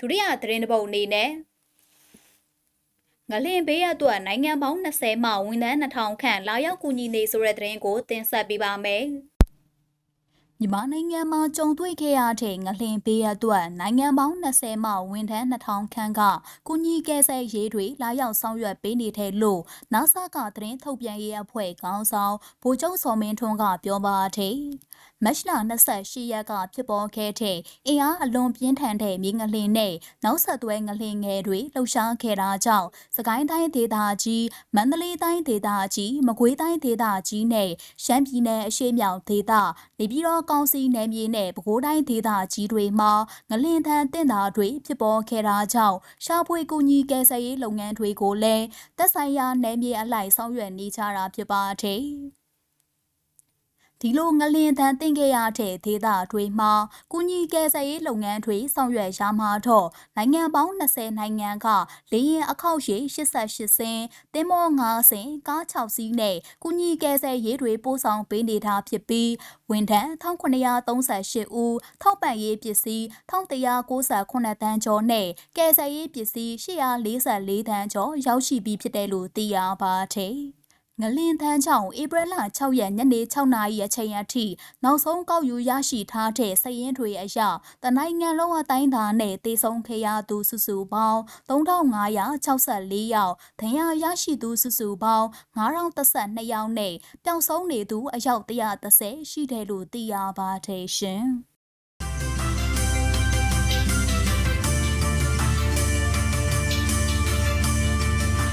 ဒုတိယသတင်းတစ်ပုဒ်အနေနဲ့ငလင်ဘေးရအတွက်နိုင်ငံပေါင်း20မှဝန်ထမ်း2000ခန့်လာရောက်ကူညီနေဆိုတဲ့သတင်းကိုတင်ဆက်ပေးပါမယ်။မြန်မာနိုင်ငံမှာကြုံတွေ့ခဲ့ရတဲ့ငလင်ဘေးရအတွက်နိုင်ငံပေါင်း20မှဝန်ထမ်း2000ခန့်ကကူညီကယ်ဆယ်ရေးတွေလာရောက်ဆောင်ရွက်ပေးနေတဲ့လို့ NASA ကသတင်းထုတ်ပြန်ရေးအဖွဲ့ခေါင်းဆောင်ဗိုလ်ချုပ်စော်မင်းထွန်းကပြောပါတယ်။ မတ်လ28ရက်ကဖြစ်ပေါ်ခဲ့တဲ့အင်အားအလွန်ပြင်းထန်တဲ့မြေငလင်နဲ့နောက်ဆက်တွဲငလင်ငယ်တွေလှုပ်ရှားခဲ့တာကြောင့်စကိုင်းတိုင်းဒေသကြီးမန္တလေးတိုင်းဒေသကြီးမကွေးတိုင်းဒေသကြီးနဲ့ရှမ်းပြည်နယ်အရှေ့မြောက်ဒေသနေပြည်တော်ကောင်စီနယ်မြေနဲ့ပဲခူးတိုင်းဒေသကြီးတွေမှာငလင်ထန်တင်တာတွေဖြစ်ပေါ်ခဲ့တာကြောင့်ရှာဖွေကူညီကယ်ဆယ်ရေးလုပ်ငန်းတွေကိုလည်းသက်ဆိုင်ရာနယ်မြေအလိုက်ဆောင်ရွက်နေကြတာဖြစ်ပါတယ်။ ဒီလိုငလျင်တန်းတင်ခဲ့ရတဲ့ဒေသတွေမှာကုညီကယ်ဆယ်ရေးလုပ်ငန်းတွေဆောင်ရွက်ရမှာတော့နိုင်ငံပေါင်း20နိုင်ငံကလေရင်အခောက်ရှိ88စင်းတင်းမော9စင်းကား6စီးနဲ့ကုညီကယ်ဆယ်ရေးတွေပို့ဆောင်ပေးနေတာဖြစ်ပြီးဝန်ထမ်း1938ဦးထောက်ပံ့ရေးပစ္စည်း1198တန်းကျော်နဲ့ကယ်ဆယ်ရေးပစ္စည်း844တန်းကျော်ရောက်ရှိပြီးဖြစ်တယ်လို့သိရပါတယ်။ ငလင်သန်းချောင်းဧပြီလ6ရက်ညနေ6နာရီအချိန်အထိနောက်ဆုံးကောက်ယူရရှိထားတဲ့စည်ရင်းတွေအရတနိုင်ငံလုံးအတိုင်းသားနဲ့တေဆုံးခဲ့ရသူစုစုပေါင်း3564ယောက်ဒဏ်ရာရရှိသူစုစုပေါင်း9012ယောက်နဲ့ပျောက်ဆုံးနေသူအယောက်130ရှိတယ်လို့သိရပါတယ်ရှင်။